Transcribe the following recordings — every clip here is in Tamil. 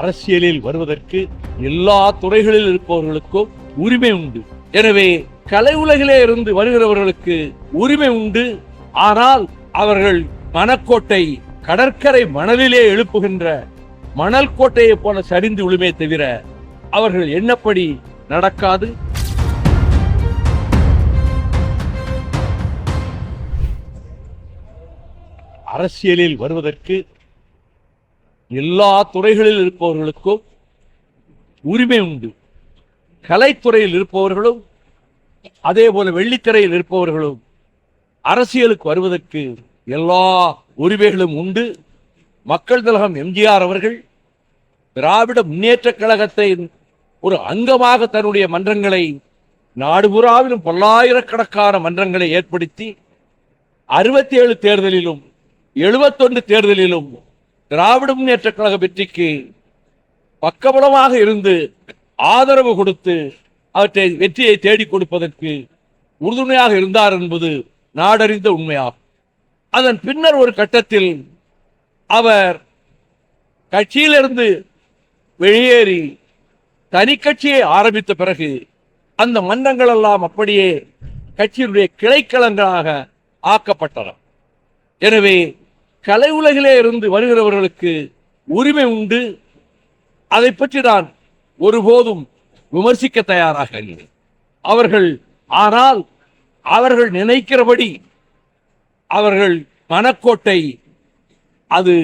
அரசியலில் வருவதற்கு எல்லா துறைகளில் இருப்பவர்களுக்கும் உரிமை உண்டு. எனவே கலை உலகிலே இருந்து வருகிறவர்களுக்கு உரிமை உண்டு. ஆனால் அவர்கள் மணக்கோட்டை கடற்கரை மணலிலே எழுப்புகின்ற மணல் கோட்டையை போல சரிந்து விழுமே தவிர அவர்கள் என்னப்படி நடக்காது? அரசியலில் வருவதற்கு எல்லா துறைகளில் இருப்பவர்களுக்கும் உரிமை உண்டு. கலைத்துறையில் இருப்பவர்களும் அதே போல வெள்ளித்திரையில் இருப்பவர்களும் அரசியலுக்கு வருவதற்கு எல்லா உரிமைகளும் உண்டு. மக்கள் திலகம் எம்ஜிஆர் அவர்கள் திராவிட முன்னேற்றக் கழகத்தை ஒரு அங்கமாக தன்னுடைய மன்றங்களை நாடுபுறாவிலும் பல்லாயிரக்கணக்கான மன்றங்களை ஏற்படுத்தி அறுபத்தி ஏழு தேர்தலிலும் எழுபத்தொன்று தேர்தலிலும் திராவிட முன்னேற்ற கழக வெற்றிக்கு பக்கபலமாக இருந்து ஆதரவு கொடுத்து அவற்றை வெற்றியை தேடிக் கொடுப்பதற்கு உறுதுணையாக இருந்தார் என்பது நாடறிந்த உண்மையாகும். அதன் பின்னர் ஒரு கட்டத்தில் அவர் கட்சியிலிருந்து வெளியேறி தனி கட்சியை ஆரம்பித்த பிறகு அந்த மன்றங்கள் எல்லாம் அப்படியே கட்சியினுடைய கிளைக்களங்களாக ஆக்கப்பட்டன. எனவே கலை உலகிலே இருந்து வருகிறவர்களுக்கு உரிமை உண்டு. அதை பற்றி நான் ஒருபோதும் விமர்சிக்க தயாராக இல்லை. அவர்கள் ஆனால் அவர்கள் நினைக்கிறபடி அவர்கள் மனக்கோட்டை அது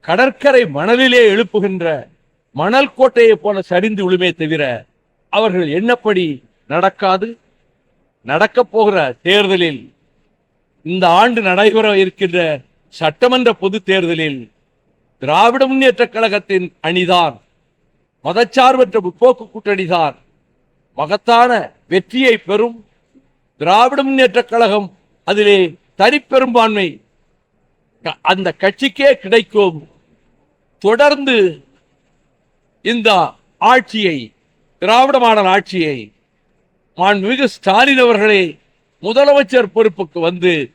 கடற்கரை மணலிலே எழுப்புகின்ற மணல் கோட்டையை போல சரிந்து விழுமே தவிர அவர்கள் என்னப்படி நடக்காது? நடக்கப் போகிற தேர்தலில் இந்த ஆண்டு நடைபெற இருக்கின்ற சட்டமன்ற பொது தேர்தலில் திராவிட முன்னேற்றக் கழகத்தின் அணிதான் மதச்சார்பற்ற முற்போக்கு கூட்டணிதான் மகத்தான வெற்றியை பெறும் திராவிட முன்னேற்றக் கழகம் அதிலே தனிப்பெரும்பான்மை அந்த கட்சிக்கே கிடைக்கும். தொடர்ந்து இந்த ஆட்சியை திராவிட மாடல் ஆட்சியை மாண்புமிகு ஸ்டாலின் அவர்களே முதலமைச்சர் பொறுப்புக்கு வந்து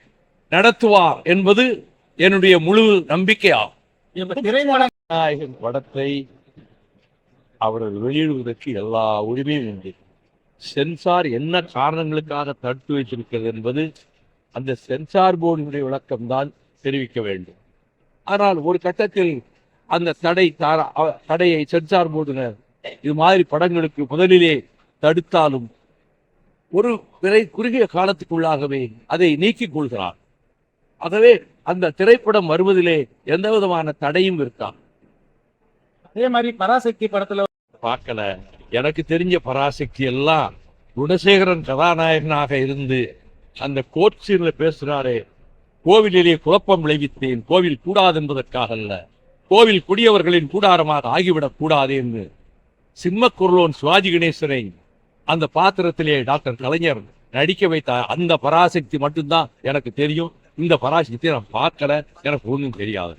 நடத்துவார் என்பது என்னுடைய முழு நம்பிக்கையாகும். நாயகன். படத்தை அவர்கள் வெளியிடுவதற்கு எல்லா உரிமையும் உண்டு. சென்சார் என்ன காரணங்களுக்காக தடுத்து வைத்திருக்கிறது என்பது அந்த சென்சார் போர்டினுடைய விளக்கம்தான் தெரிவிக்க வேண்டும். ஆனால் ஒரு கட்டத்தில் அந்த தடை தாரா- தடையை சென்சார் போர்டினர் இது மாதிரி படங்களுக்கு முதலிலே தடுத்தாலும் ஒரு விரை குறுகிய காலத்துக்குள்ளாகவே அதை நீக்கிக் கொள்கிறார். ஆகவே அந்த திரைப்படம் வருவதிலே எந்த விதமான தடையும் இருக்கா? அதே மாதிரி பராசக்தி படத்துல பார்க்கல. எனக்கு தெரிஞ்ச பராசக்தி எல்லாம் குணசேகரன் கதாநாயகனாக இருந்து அந்த கோர்ட் சீன்ல பேசுறாரே கோவிலிலே குழப்பம் விளைவித்தேன் கோவில் கூடாது என்பதற்காக அல்ல கோவில் குடியவர்களின் கூடாரமாக ஆகிவிடக் கூடாது என்று சிம்மக்குரலோன் சிவாஜி கணேசனை அந்த பாத்திரத்திலே டாக்டர் கலைஞர் நடிக்க வைத்த அந்த பராசக்தி மட்டும்தான் எனக்கு தெரியும். இந்த பராசக்தியை நான் பார்க்கல எனக்கு ஒன்றும் தெரியாது.